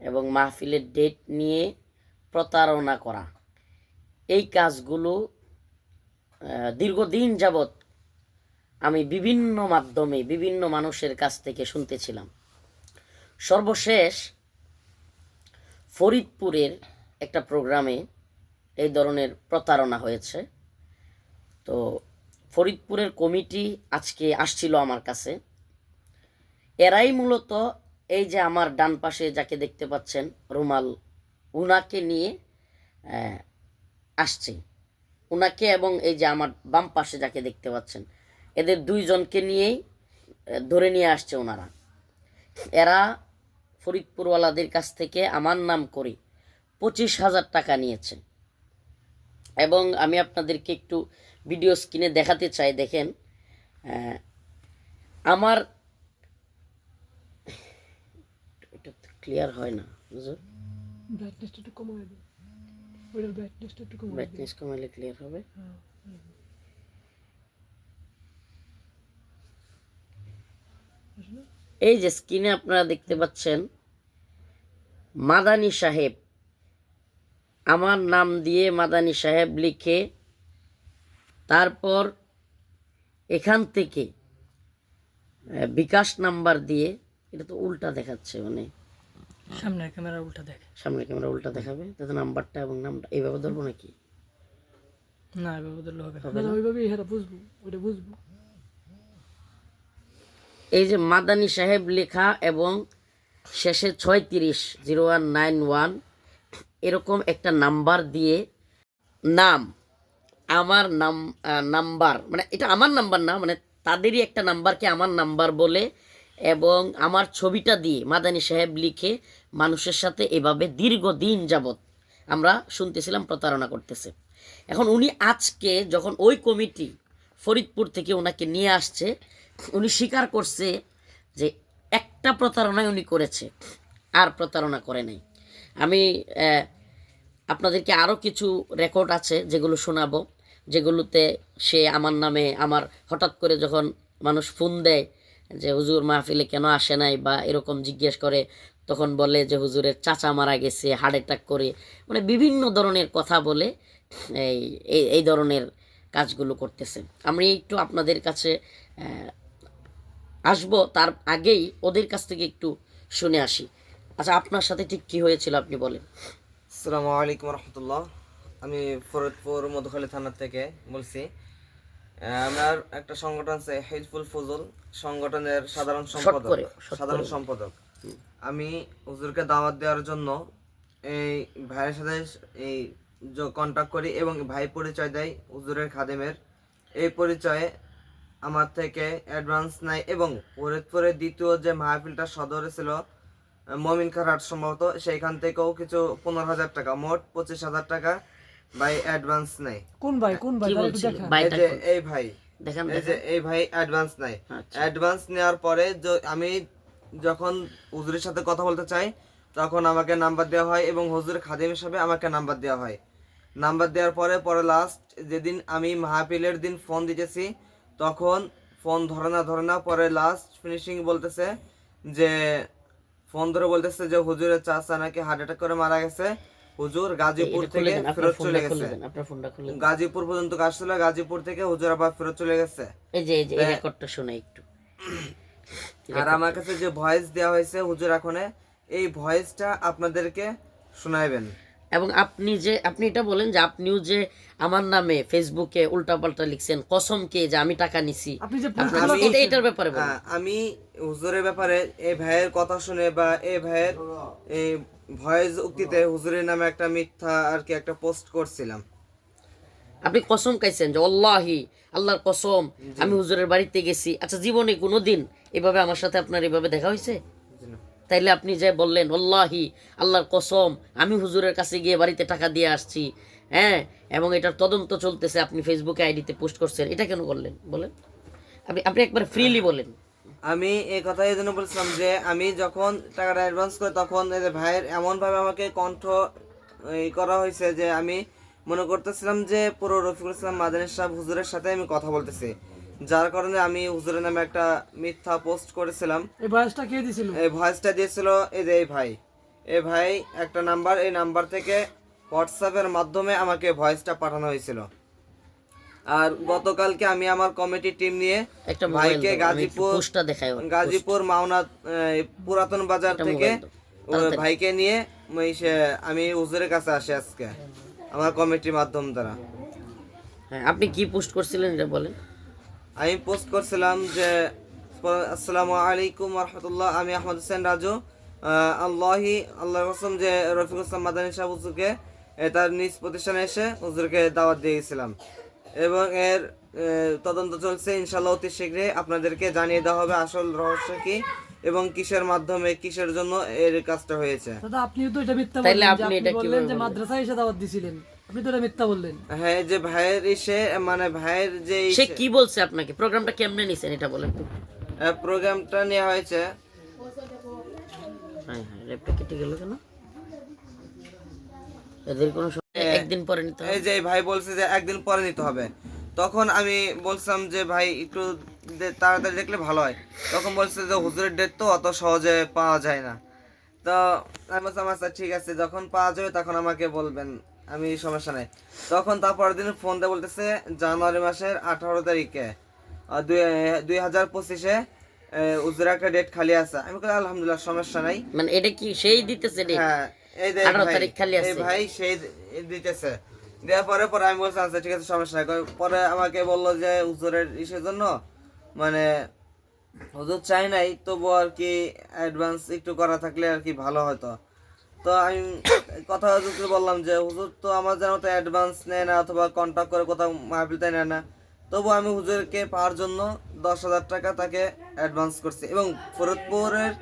এবং মাহফিলের ডেট নিয়ে প্রতারণা করা। এই কাজগুলো দীর্ঘদিন যাবৎ আমি বিভিন্ন মাধ্যমে, বিভিন্ন মানুষের কাছ থেকে শুনতেছিলাম। সর্বশেষ ফরিদপুরের একটা প্রোগ্রামে এই ধরনের প্রতারণা হয়েছে। তো ফরিদপুরের কমিটি আজকে আসছিল আমার কাছে। এরাই মূলত এই যে আমার ডান পাশে যাকে দেখতে পাচ্ছেন, রুমাল, উনাকে নিয়ে আসছে। উনাকে এবং এই যে আমার বাম পাশে যাকে দেখতে পাচ্ছেন, এদের দুইজনকে নিয়েই ধরে নিয়ে আসছে ওনারা এরা ফরিদপুরওয়ালাদের কাছ থেকে আমার নাম করে পঁচিশ হাজার টাকা নিয়েছে এবং আমি আপনাদেরকে একটু ভিডিও স্ক্রিনে দেখাতে চাই, দেখেন আমার এটা ক্লিয়ার হয় না বুঝো ব্রাইটনেসটা একটু কমায় দিন ওইটার ব্রাইটনেসটা একটু কমায় ব্রাইটনেস কমাইলে ক্লিয়ার হবে। হ্যাঁ এই যে স্ক্রিনে আপনারা দেখতে পাচ্ছেন মাদানী সাহেব আমার নাম দিয়ে মাদানী সাহেব লিখে তারপর এখান থেকে বিকাশ নাম্বার দিয়ে এটা তো উল্টা দেখাচ্ছে মানে। সামনের ক্যামেরা উল্টা দেখে। সামনে ক্যামেরা উল্টা দেখাবে তাতে নাম্বারটা এবং নামটা এইভাবে ধরবো নাকি? না এভাবে ধরলে হবে না। ওইভাবেই হেরা বুঝব ওইটা বুঝব। এই যে মাদানী সাহেব লেখা এবং শেষে ছয়ত্রিশ জিরো ওয়ান নাইন ওয়ান এরকম একটা নাম্বার দিয়ে নাম আমার নাম নাম্বার মানে এটা আমার নাম্বার না মানে তাদেরই একটা নাম্বারকে আমার নাম্বার বলে এবং আমার ছবিটা দিয়ে মাদানী সাহেব লিখে মানুষের সাথে এভাবে দীর্ঘদিন যাবত আমরা শুনতেছিলাম, প্রতারণা করতেছে। এখন উনি আজকে যখন ওই কমিটি ফরিদপুর থেকে ওনাকে নিয়ে আসছে, উনি স্বীকার করছে যে একটা প্রতারণাই উনি করেছে, আর প্রতারণা করে নাই। আমি আপনাদেরকে আরও কিছু রেকর্ড আছে যেগুলো শোনাবো, যেগুলোতে সে আমার নামে আমার হঠাৎ করে যখন মানুষ ফোন দেয় যে হুজুর মাহফিলে কেন আসে নাই বা এরকম জিজ্ঞেস করে, তখন বলে যে হুজুরের চাচা মারা গেছে হার্ট অ্যাটাক করে। মানে বিভিন্ন ধরনের কথা বলে এই, এই- ধরনের কাজগুলো করতেছে। আমি একটু আপনাদের কাছে আসব, তার আগেই ওদের কাছ থেকে একটু শুনে আসি। আচ্ছা আপনার সাথে ঠিক কি হয়েছিল আপনি বলেন। আসসালামু আলাইকুম রহমতুল্লাহ। আমি ফরিদপুর মধুখালী থানা থেকে বলছি। আমার একটা সংগঠন আছে হেল্পফুল ফজল সংগঠনের সাধারণ সম্পাদক সাধারণ সম্পাদক। আমি হুজুরকে দাওয়াত দেওয়ার জন্য এই ভাইয়ের সাথে এই কন্ট্যাক্ট করি এবং ভাই পরিচয় দেয় হুজুরের খাদেমের। এই পরিচয়ে আমার থেকে অ্যাডভান্স নেয় এবং ফরিদপুরের দ্বিতীয় যে মাহফিলটা সদরে ছিল মমিন খারাট সম্ভবত সেইখান থেকেও কিছু পনেরো হাজার টাকা মোট পঁচিশ হাজার টাকা ভাই অ্যাডভান্স নেয় কোন ভাই কোন ভাই? দেখা এই যে এই ভাই। দেখান এই যে এই ভাই অ্যাডভান্স আচ্ছা। অ্যাডভান্স নেওয়ার পরে আমি যখন হুজুরের সাথে কথা বলতে চাই তখন আমাকে নাম্বার দেওয়া হয় এবং হুজুর খাদিম হিসাবে আমাকে নাম্বার দেওয়া হয়। নাম্বার দেওয়ার পরে পরে লাস্ট যেদিন আমি মাহফিলের দিন ফোন দিতেছি তখন ফোন ধরে না ধরে না পরে লাস্ট ফিনিশিং বলতেছে যে ফোন ধরে বলতেছে যে হুজুরের চাচা নাকি হার্ট অ্যাটাক করে মারা গেছে। হুজুর গাজীপুর থেকে ফেরত চলে গেছে। আপনার ফোনটা খুলে গাজীপুর পর্যন্ত আসছিল গাজীপুর থেকে হুজুর আবার ফেরত চলে গেছে। এই যে এই যে রেকর্ডটা শুনে একটু। আর আমার কাছে যে ভয়েস দেওয়া হয়েছে হুজুর এখনে এই ভয়েসটা আপনাদেরকে শোনাইবেন। এবং আপনি যে আপনি এটা বলেন যে আপনিও যে আমার নামে ফেসবুকে উল্টাপাল্টা লিখছেন কসমকে যে আমি টাকা নিছি। এটা এটার ব্যাপারে আমি হুজুরের ব্যাপারে এই ভাইয়ের কথা শুনে বা এই ভাইয়ের এই ভয়েস উক্তিতে হুজুরের নামে একটা মিথ্যা আর কি একটা পোস্ট করছিলাম। আপনি কসম খাইছেন যে আল্লাহি আল্লাহর কসম আমি হুজুরের বাড়িতে গেছি। আচ্ছা জীবনে কোনো দিন এভাবে আমার সাথে আপনার এভাবে দেখা হয়েছে? তাইলে আপনি যে বললেন আল্লাহি আল্লাহর কসম আমি হুজুরের কাছে গিয়ে বাড়িতে টাকা দিয়ে আসছি। হ্যাঁ? এবং এটার তদন্ত চলতেছে আপনি ফেসবুকে আইডিতে পোস্ট করছেন। এটা কেন করলেন? বলেন। আপনি আপনি একবার ফ্রিলি বলেন। আমি এই কথা এই জন্য বলছিলাম যে আমি যখন টাকাটা অ্যাডভান্স করি তখন এই যে ভাইয়ের এমনভাবে আমাকে কণ্ঠ এই করা হয়েছে যে আমি মনে করতেছিলাম যে পুরো রফিকুল ইসলাম মাদানী সাহেব হুজুরের সাথে আমি কথা বলতেছি। যার কারণে আমি হুজুরের নামে একটা মিথ্যা পোস্ট করেছিলাম। এই বয়সটা কে দিছিল? এই ভয়েসটা দিয়েছিল এই যে এই ভাই। এ ভাই একটা নাম্বার এই নাম্বার থেকে হোয়াটসঅ্যাপের মাধ্যমে আমাকে ভয়েসটা পাঠানো হয়েছিল। আর গতকালকে আমি আমার কমিটি টিম নিয়ে একটা ভাইকে গাজীপুর পোস্টটা দেখায় গাজীপুর মাওনা পুরাতন বাজার থেকে ওই ভাইকে নিয়ে আমি হুজুরের কাছে আসি আজকে আমার কমিটির মাধ্যম দ্বারা। হ্যাঁ আপনি কি পোস্ট করছিলেন এটা বলেন? আমি পোস্ট করছিলাম যে আসসালামু আলাইকুম রহমতুল্লাহ আমি আহমদ হোসেন রাজু। আল্লাহি আল্লাহ রসম যে রফিক ইসলাম মাদানী সাহেব হুজুরকে তার নিজ প্রতিষ্ঠানে এসে হুজুরকে দাওয়াত দিয়ে গেছিলাম এবং এর তদন্ত চলছে ইনশাল্লাহ অতি শীঘ্রই আপনাদেরকে জানিয়ে দেওয়া হবে আসল রহস্য কি এবং কিসের মাধ্যমে কিসের জন্য এর কাজটা হয়েছে। দাদা আপনিও তো এটা মিথ্যা বললেন যে মাদ্রাসায় এসে দাওয়াত দিছিলেন। আপনি তো মিথ্যা বললেন। হ্যাঁ যে ভাইয়ের ইসে মানে ভাইয়ের যে সে কি বলছে আপনাকে? প্রোগ্রামটা কেমনে নিছেন এটা বলেন তো। প্রোগ্রামটা নেওয়া হয়েছে। হ্যাঁ হ্যাঁ ল্যাপটপ কেটে গেল কেন? এদের কোনো একদিন পরে নিতে হবে। এই যে ভাই বলছে যে একদিন পরে নিতে হবে। তখন আমি বলছিলাম যে ভাই একটু তাড়াতাড়ি দেখলে ভালো হয়। তখন বলছে যে হুজুরের ডেট তো অত সহজে পাওয়া যায় না। তো আমি বলছিলাম আচ্ছা ঠিক আছে। যখন পাওয়া যাবে তখন আমাকে বলবেন। আমি সমস্যা নাই। তখন তারপরের দিন ফোন দিয়ে বলতেছে জানুয়ারি মাসের আঠারো তারিখে দুই হাজার পঁচিশে হুজুরের একটা ডেট খালি আছে। আমি বলি আলহামদুলিল্লাহ সমস্যা নাই। মানে এটা কি সেই দিতেছে হ্যাঁ এই যে 18 ভাই, তারিখ খালি আছে। ভাই সেই দিতেছে। দেওয়ার পরে পরে আমি বলছি আচ্ছা ঠিক আছে সমস্যা নাই। পরে আমাকে বলল যে হুজুরের ইসের জন্য মানে হুজুর চাই নাই তবু আর কি অ্যাডভান্স একটু করা থাকলে আর কি ভালো হতো। তো আমি কথা হুজুরকে বললাম যে হুজুর তো আমার যেন তো অ্যাডভান্স নেয় না অথবা কন্ট্যাক্ট করে কোথাও মাহফিলতে নেয় না। তবু আমি হুজুরকে পাওয়ার জন্য দশ হাজার টাকা তাকে অ্যাডভান্স করছি এবং ফরিদপুরের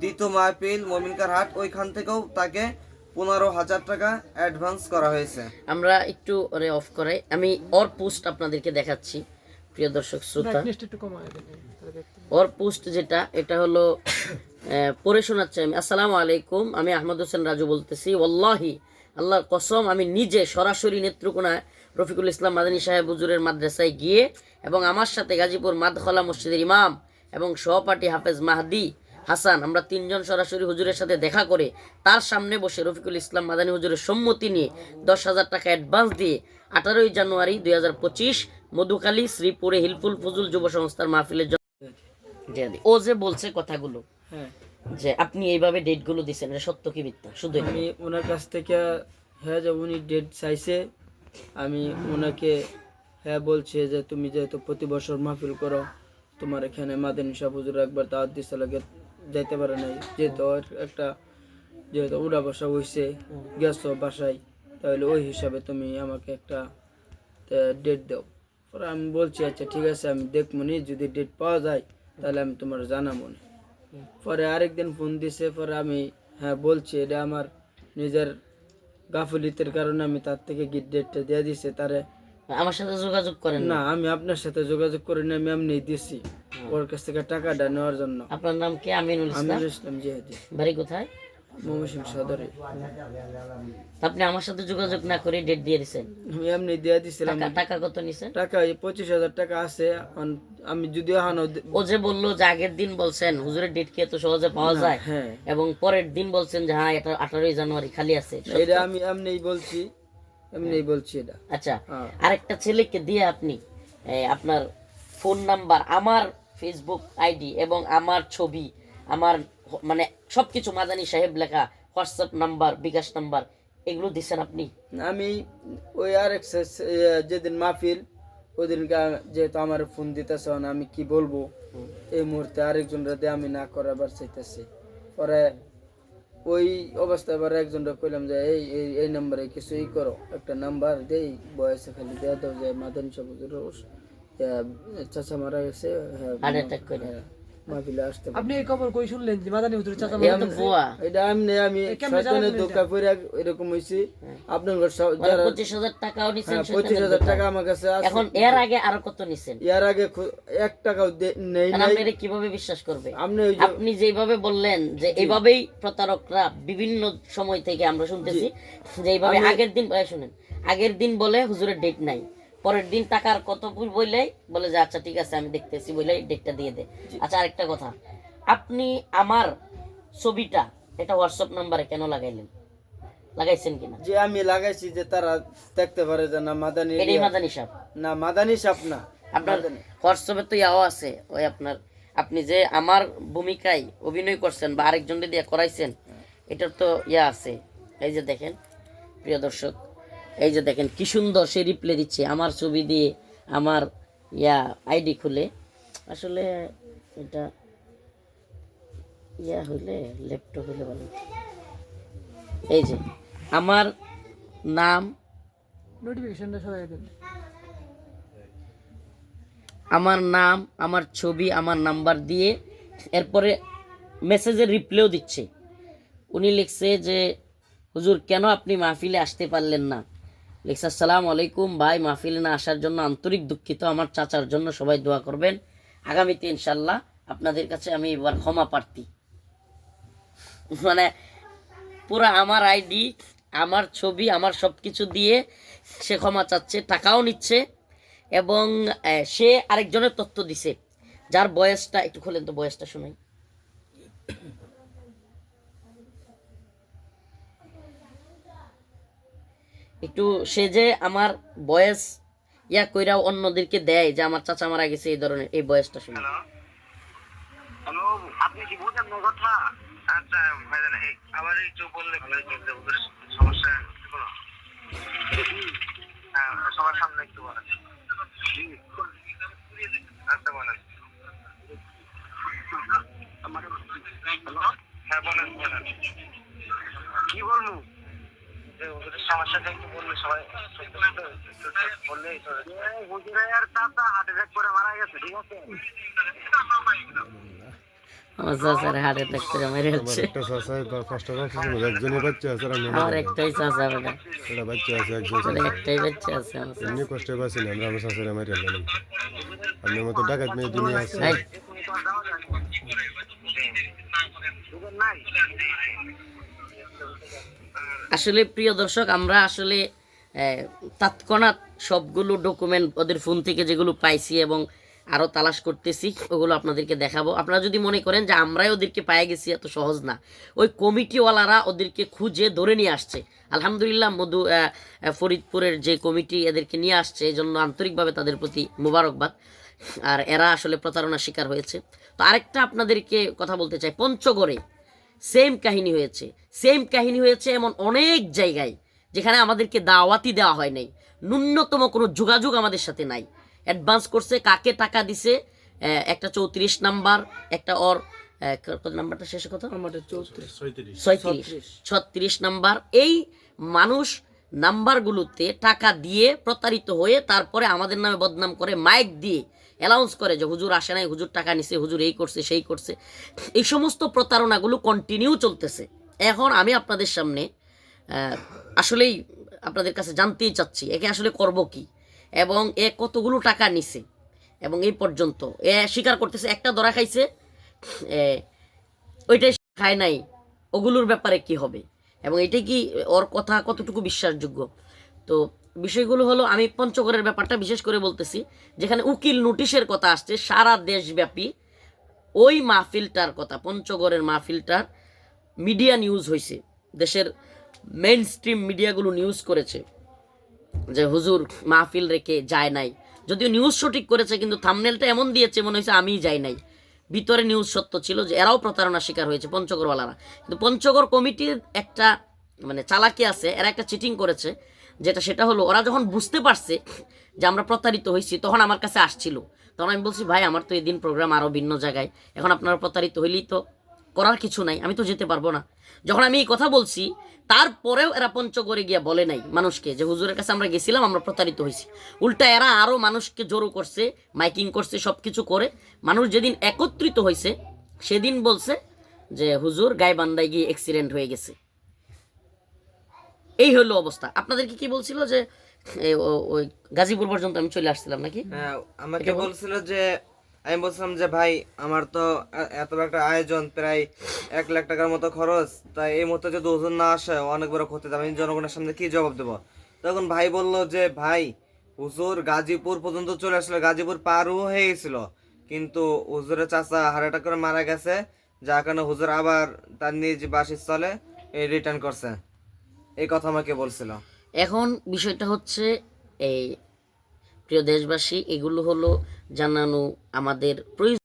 দ্বিতীয় মাহফিল মমিনকার হাট ওইখান থেকেও তাকে পনেরো হাজার টাকা অ্যাডভান্স করা হয়েছে। আমরা একটু ওরে অফ করাই। আমি ওর পোস্ট আপনাদেরকে দেখাচ্ছি প্রিয় দর্শক শ্রোতা। ওর পোস্ট যেটা এটা হলো পড়ে শোনাচ্ছি আমি। আসসালামু আলাইকুম আমি আহমদ হোসেন রাজু বলতেছি। ওল্লাহি আল্লাহর কসম আমি নিজে সরাসরি নেত্রকোনায় রফিকুল ইসলাম মাদানী সাহেব হুজুরের মাদ্রাসায় গিয়ে এবং আমার সাথে গাজীপুর মাদখলা মসজিদের ইমাম এবং সহপাঠী হাফেজ মাহদি হাসান আমরা তিনজন সরাসরি হুজুরের সাথে দেখা করে তার সামনে বসে রফিকুল ইসলাম মাদানী হুজুরের সম্মতি নিয়ে দশ হাজার টাকা অ্যাডভান্স দিয়ে আঠারোই জানুয়ারি দুই হাজার পঁচিশ মধুকালী শ্রীপুরে হিলফুল ফজুল যুব সংস্থার মাহফিলের জন্য। ও যে বলছে কথাগুলো। যে আপনি এইভাবে ডেটগুলো দিচ্ছেন এটা সত্য কি মিথ্যা? শুধু আমি ওনার কাছ থেকে হ্যাঁ যে উনি ডেট চাইছে আমি ওনাকে হ্যাঁ বলছে যে তুমি যেহেতু প্রতি বছর মাহফিল করো তোমার এখানে মাদেন শাহ হুজুর একবার দাওয়াত দিচ্ছে লাগে যাইতে পারে নাই। যেহেতু একটা যেহেতু উড়া বসা হয়েছে গেছো বাসায় তাহলে ওই হিসাবে তুমি আমাকে একটা ডেট দাও। পরে আমি বলছি আচ্ছা ঠিক আছে আমি দেখব নি যদি ডেট পাওয়া যায় তাহলে আমি তোমার জানাব না পরে আরেকদিন ফোন দিছে পরে আমি হ্যাঁ বলছি এটা আমার নিজের গাফলিতের কারণে আমি তার থেকে গিট ডেটটা দিয়ে দিছে তারে আমার সাথে যোগাযোগ করেন না আমি আপনার সাথে যোগাযোগ করি না আমি এমনি দিছি। ওর কাছ থেকে টাকাটা নেওয়ার জন্য। আপনার নাম কি? আমিনুল ইসলাম। আমিনুল ইসলাম জিহাদি। বাড়ি কোথায়? ময়মনসিংহ সদরে। আপনি আমার সাথে যোগাযোগ না করে ডেট দিয়ে আমি এমনি দিয়ে দিছিলাম। টাকা কত নিছেন? টাকা এই পঁচিশ হাজার টাকা আছে। আমি হানো ও যে বলল যে আগের দিন বলছেন হুজুরের ডেট কি এত সহজে পাওয়া যায়? হ্যাঁ এবং পরের দিন বলছেন যে হ্যাঁ এটা আঠারোই জানুয়ারি খালি আছে। এটা আমি এমনিই বলছি। এমনিই বলছি এটা। আচ্ছা হ্যাঁ। আরেকটা ছেলেকে দিয়ে আপনি আপনার ফোন নাম্বার আমার ফেসবুক আইডি এবং আমার ছবি আমার মানে সবকিছু মাদানী সাহেব লেখা হোয়াটসঅ্যাপ নাম্বার বিকাশ নাম্বার এগুলো দিচ্ছেন আপনি? আমি ওই আর যেদিন মাহফিল ওদিন যেহেতু আমার ফোন দিতেছে আমি কি বলব? এই মুহূর্তে আরেকজন রাতে আমি না করাবার চাইতেছি। পরে ওই অবস্থায় এবার একজনটা কইলাম যে এই এই এই নাম্বারে কিছু ই করো একটা নাম্বার দেই বয়সে খালি দেওয়া দাও যে মাদান সবুজের চাচা মারা গেছে হ্যাঁ হ্যাঁ, মাহফিলে আসতে আপনি এই খবর কই শুনলেন যে মাদানী হুজুর চাচা এটা তো এটা আমি আমি শয়তানের ধোকা করে এরকম হইছি। আপনার যারা পঁচিশ হাজার টাকাও নিছেন হ্যাঁ, পঁচিশ হাজার টাকা আমার কাছে আছে। এখন এর আগে আরও কত নিছেন? ইয়ার আগে খু- টাকাও নেই নাই। আপনি এটা কীভাবে বিশ্বাস করবে? আপনি আপনি যেভাবে বললেন যে এইভাবেই প্রতারকরা বিভিন্ন সময় থেকে আমরা শুনতেছি যে এইভাবে আগের দিন শুনেন। আগের দিন বলে হুজুরের ডেট নাই। পরের দিন টাকার কত বললে বলে যে আচ্ছা ঠিক আছে আমি দেখতেছি বলে ডেটটা দিয়ে দে। আচ্ছা আরেকটা কথা। আপনি আমার ছবিটা এটা হোয়াটসঅ্যাপ নাম্বারে কেন লাগাইলেন? লাগাইছেন কিনা? যে আমি লাগাইছি যে তারা দেখতে পারে যে না মাদানি এটাই মাদানি সাপ। না মাদানি সাপ না আপনার হোয়াটসঅ্যাপে তো ইয়াও আছে ওই আপনার। আপনি যে আমার ভূমিকায় অভিনয় করছেন বা আরেকজনকে দিয়ে করাইছেন এটার তো ইয়া আছে। এই যে দেখেন প্রিয় দর্শক এই যে দেখেন কি সুন্দর সে রিপ্লে দিচ্ছে। আমার ছবি দিয়ে আমার ইয়া আইডি খুলে। আসলে এটা ইয়া হইলে ল্যাপটপ হইলে ভালো। এই যে আমার নাম নোটিফিকেশনটা সবাই আমার নাম আমার ছবি আমার নাম্বার দিয়ে এরপরে মেসেজের রিপ্লেও দিচ্ছে। উনি লিখছে যে হুজুর কেন আপনি মাহফিলে আসতে পারলেন না? লিখছে, আসসালামু আলাইকুম, ভাই, মাহফিলে না আসার জন্য আন্তরিক দুঃখিত। আমার চাচার জন্য সবাই দোয়া করবেন। আগামীতে ইনশাল্লাহ আপনাদের কাছে আমি এবার ক্ষমা প্রার্থী। মানে পুরো আমার আইডি, আমার ছবি, আমার সব কিছু দিয়ে সে ক্ষমা চাচ্ছে, টাকাও নিচ্ছে এবং সে আরেকজনের তথ্য দিছে। যার বয়সটা, একটু খোলেন তো বয়সটা শোনাই একটু সে যে আমার বয়স ইয়া কইরাও অন্যদেরকে দেয় যে আমার চাচা মারা গেছে এই ধরনের এই বয়সটা শুনে। আপনি কি বুঝেন না কথা? আচ্ছা ভাইজান আবার একটু বললে ভালো হতো সমস্যা কি কোনো হ্যাঁ সবার সামনে একটু বলেন। আচ্ছা বলেন। হ্যাঁ বলেন বলেন। কি বলব? যে ওদের সমস্যাটা একটু বললে সবাই। বললেই আর চাচা হার্ট অ্যাটাক করে মারা গেছে ঠিক আছে আমার চাচার হার্ট অ্যাটাক করে মেরে হচ্ছে একটা চাষায় পাঁচটা বাচ্চা ছিল একজনই বাচ্চা আছে আর আমি আমার একটাই চাচা বেটা একটা বাচ্চা আছে একজন ওর একটাই বাচ্চা আছে এমনি কষ্টে পাচ্ছি আমরা আমার শাশুড়ি আমার এলাম আপনার মতো ডাকাত মেয়ে দুনিয়া আছে এই, নাই আসলে প্রিয় দর্শক, আমরা আসলে তৎক্ষণাৎ সবগুলো ডকুমেন্ট ওদের ফোন থেকে যেগুলো পাইছি এবং আরও তালাশ করতেছি, ওগুলো আপনাদেরকে দেখাবো। আপনারা যদি মনে করেন যে আমরাই ওদেরকে পায়ে গেছি, এত সহজ না। ওই কমিটিওয়ালারা ওদেরকে খুঁজে ধরে নিয়ে আসছে। আলহামদুলিল্লাহ মধু ফরিদপুরের যে কমিটি এদেরকে নিয়ে আসছে এই জন্য আন্তরিকভাবে তাদের প্রতি মুবারকবাদ। আর এরা আসলে প্রতারণার শিকার হয়েছে। তো আরেকটা আপনাদেরকে কথা বলতে চাই, পঞ্চগড়ে। সেম কাহিনী হয়েছে। সেম কাহিনী হয়েছে এমন অনেক জায়গায় যেখানে আমাদেরকে দাওয়াতি দেওয়া হয় নাই। ন্যূনতম কোনো যোগাযোগ আমাদের সাথে নাই। অ্যাডভান্স করছে কাকে টাকা দিছে আহ, একটা চৌত্রিশ নাম্বার একটা ওর আহ, নাম্বারটা শেষে কত? ছয়ত্রিশ। ছত্রিশ নাম্বার। এই মানুষ নাম্বারগুলোতে টাকা দিয়ে প্রতারিত হয়ে তারপরে আমাদের নামে বদনাম করে মাইক দিয়ে অ্যালাউন্স করে যে হুজুর আসে নাই, হুজুর টাকা নিছে, হুজুর এই করছে, সেই করছে। এই সমস্ত প্রতারণাগুলো কন্টিনিউ চলতেছে। এখন আমি আপনাদের সামনে আসলেই আপনাদের কাছে জানতেই চাচ্ছি, একে আসলে করব কি? এবং এ কতগুলো টাকা নিছে? এবং এই পর্যন্ত, এ স্বীকার করতেছে একটা ধরা খাইছে ওইটাই খায় নাই, ওগুলোর ব্যাপারে কি হবে? এবং এটাই কি ওর কথা কতটুকু বিশ্বাসযোগ্য? তো বিষয়গুলো হলো, আমি পঞ্চগড়ের ব্যাপারটা বিশেষ করে বলতেছি, যেখানে উকিল নোটিশের কথা আসছে, সারা দেশব্যাপী ওই মাহফিলটার কথা, পঞ্চগড়ের মাহফিলটার মিডিয়া নিউজ হয়েছে দেশের মেইন স্ট্রিম মিডিয়াগুলো নিউজ করেছে, যে হুজুর মাহফিল রেখে যায় নাই। যদিও নিউজ সঠিক করেছে, কিন্তু থামনেলটা এমন দিয়েছে, মনে হয়েছে আমিই যাই নাই। ভিতরে নিউজ সত্য ছিল যে এরাও প্রতারণার শিকার হয়েছে পঞ্চগড়ওয়ালারা। কিন্তু পঞ্চগড় কমিটির একটা মানে চালাকি আছে, এরা একটা চিটিং করেছে যেটা সেটা হলো, ওরা যখন বুঝতে পারছে যে আমরা প্রতারিত হয়েছি তখন আমার কাছে আসছিল। তখন আমি বলছি, ভাই, আমার তো এদিন প্রোগ্রাম আরও ভিন্ন জায়গায়। এখন আপনারা প্রতারিত হইলেই তো করার কিছু নাই, আমি তো যেতে পারব না। যখন আমি এই কথা বলছি, তারপরেও এরা পঞ্চগড়ে গিয়া বলে নাই মানুষকে যে, হুজুরের কাছে আমরা গেছিলাম, আমরা প্রতারিত হয়েছি উল্টা এরা আরও মানুষকে জোরো করছে, মাইকিং করছে সব কিছু করে। মানুষ যেদিন একত্রিত হয়েছে সেদিন বলছে যে, হুজুর, গাইবান্ধায় গিয়ে অ্যাক্সিডেন্ট হয়ে গেছে। এই হলো অবস্থা। আপনাদেরকে কি বলছিল যে ওই গাজীপুর পর্যন্ত আমি চলে আসছিলাম নাকি? হ্যাঁ আমাকে বলছিল যে আমি বলছিলাম যে ভাই আমার তো এত বড় একটা আয়োজন প্রায় এক লাখ টাকার মতো খরচ তাই এই মুহূর্তে যদি ওজন না আসে অনেক বড় ক্ষতি। আমি জনগণের সামনে কি জবাব দেবো? তখন ভাই বলল যে ভাই হুজুর গাজীপুর পর্যন্ত চলে আসলো গাজীপুর পারও হয়ে গেছিল কিন্তু হুজুরের চাচা হার্ট করে মারা গেছে যার কারণে হুজুর আবার তার নিজ বাসস্থলে রিটার্ন করছে। এই কথা আমাকে বলছিল। এখন বিষয়টা হচ্ছে এই প্রিয় দেশবাসী, এগুলো হলো জানানো আমাদের প্রয়োজন।